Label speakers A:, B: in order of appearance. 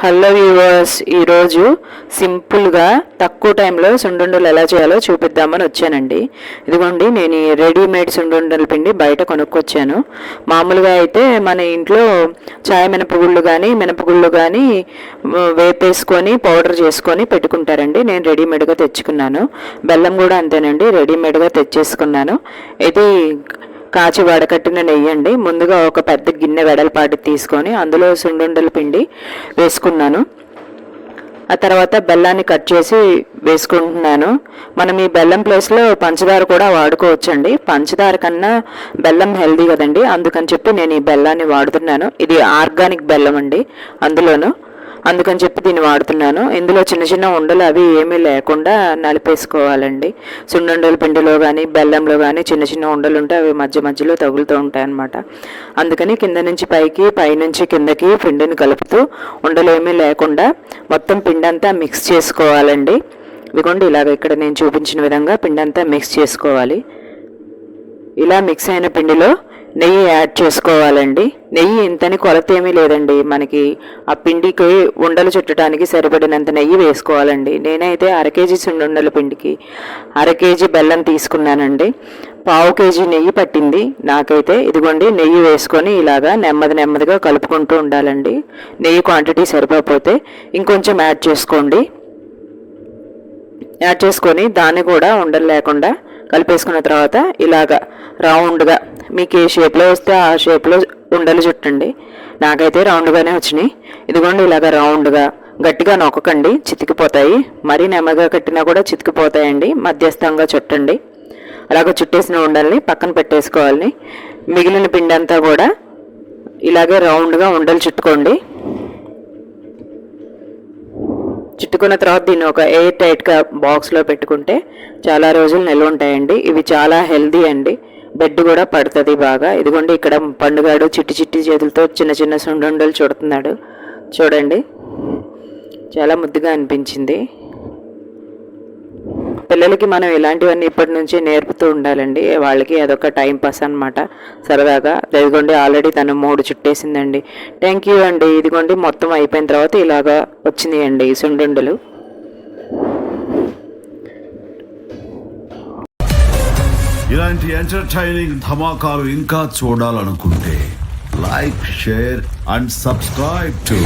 A: Hello viewers ఈరోజు సింపుల్గా తక్కువ టైంలో సుండుండలు ఎలా చేయాలో చూపిద్దామని వచ్చానండి. ఇదిగోండి నేను రెడీమేడ్ సుండుండల పిండి బయట కొనుక్కొచ్చాను. మామూలుగా అయితే మన ఇంట్లో చాయ్ మినపగుళ్ళు కానీ మినపగుళ్ళు కానీ వేపేసుకొని పౌడర్ చేసుకొని పెట్టుకుంటారండి. నేను రెడీమేడ్గా తెచ్చుకున్నాను. బెల్లం కూడా అంతేనండి రెడీమేడ్గా తెచ్చేసుకున్నాను. ఇది కాచి వడకట్టిన నెయ్యి అండి. ముందుగా ఒక పెద్ద గిన్నె వెడల్పాటి తీసుకొని అందులో సుండుండల పిండి వేసుకున్నాను. ఆ తర్వాత బెల్లాన్ని కట్ చేసి వేసుకుంటున్నాను. మనం ఈ బెల్లం ప్లేస్లో పంచదార కూడా వాడుకోవచ్చండి. పంచదార కన్నా బెల్లం హెల్దీ కదండి. అందుకని చెప్పి నేను ఈ బెల్లాన్ని వాడుతున్నాను. ఇది ఆర్గానిక్ బెల్లం అండి. అందులోను అందుకని చెప్పి దీన్ని వాడుతున్నాను. ఇందులో చిన్న చిన్న ఉండలు అవి ఏమీ లేకుండా నలిపేసుకోవాలండి. సున్నుండలు పిండిలో కానీ బెల్లంలో కానీ చిన్న చిన్న ఉండలు ఉంటే అవి మధ్య మధ్యలో తగులుతూ ఉంటాయి అన్నమాట అందుకని కింద నుంచి పైకి పైనుంచి కిందకి పిండిని కలుపుతూ ఉండలు ఏమీ లేకుండా మొత్తం పిండి అంతా మిక్స్ చేసుకోవాలండి. ఇదిగోండి ఇలాగ ఇక్కడ నేను చూపించిన విధంగా పిండి అంతా మిక్స్ చేసుకోవాలి. ఇలా మిక్స్ అయిన పిండిలో నెయ్యి యాడ్ చేసుకోవాలండి. నెయ్యి ఇంతని కొలత ఏమీ లేదండి. మనకి ఆ పిండికి ఉండలు చుట్టడానికి సరిపడినంత నెయ్యి వేసుకోవాలండి. నేనైతే అర కేజీ సుండుండల పిండికి అర కేజీ బెల్లం తీసుకున్నానండి. పావు కేజీ నెయ్యి పట్టింది. నాకైతే ఇదిగోండి నెయ్యి వేసుకొని ఇలాగా నెమ్మది నెమ్మదిగా కలుపుకుంటూ ఉండాలండి. నెయ్యి క్వాంటిటీ సరిపోతే ఇంకొంచెం యాడ్ చేసుకోండి. యాడ్ చేసుకొని దాన్ని కూడా ఉండలు లేకుండా కలిపేసుకున్న తర్వాత ఇలాగ రౌండ్గా మీకు ఏ షేప్లో వస్తే ఆ షేప్లో ఉండలు చుట్టండి. నాకైతే రౌండ్గానే వచ్చినాయి. ఇదిగోండి ఇలాగ రౌండ్గా గట్టిగా నొక్కకండి. చితికిపోతాయి. మరీ నెమ్మదిగా కట్టినా కూడా చితికిపోతాయండి. మధ్యస్థంగా చుట్టండి. అలాగ చుట్టేసిన ఉండల్ని పక్కన పెట్టేసుకోవాలి. మిగిలిన పిండి అంతా కూడా ఇలాగే రౌండ్గా ఉండలు చుట్టుకోండి. చుట్టుకున్న తర్వాత దీన్ని ఒక ఎయిర్ టైట్గా బాక్స్లో పెట్టుకుంటే చాలా రోజులు నిల్వ ఉంటాయండి. ఇవి చాలా హెల్దీ అండి. బెడ్ కూడా పడుతుంది బాగా. ఇదిగోండి ఇక్కడ పండుగాడు చిట్టి చిట్టి చేతులతో చిన్న చిన్న సుండుండలు చుడుతున్నాడు. చూడండి చాలా ముద్దుగా అనిపించింది. పిల్లలకి మనం ఇలాంటివన్నీ ఇప్పటి నుంచి నేర్పుతూ ఉండాలండి. వాళ్ళకి అదొక టైం పాస్ అనమాట సరదాగా ఇదిగోండి ఆల్రెడీ తను మూడు చుట్టేసిందండి. థ్యాంక్ యూ అండి. ఇదిగోండి మొత్తం అయిపోయిన తర్వాత ఇలాగా వచ్చింది అండి సుండుండలు.
B: ఇలాంటి ఎంటర్టైనింగ్ ధమాకాలు ఇంకా చూడాలనుకుంటే like share and subscribe to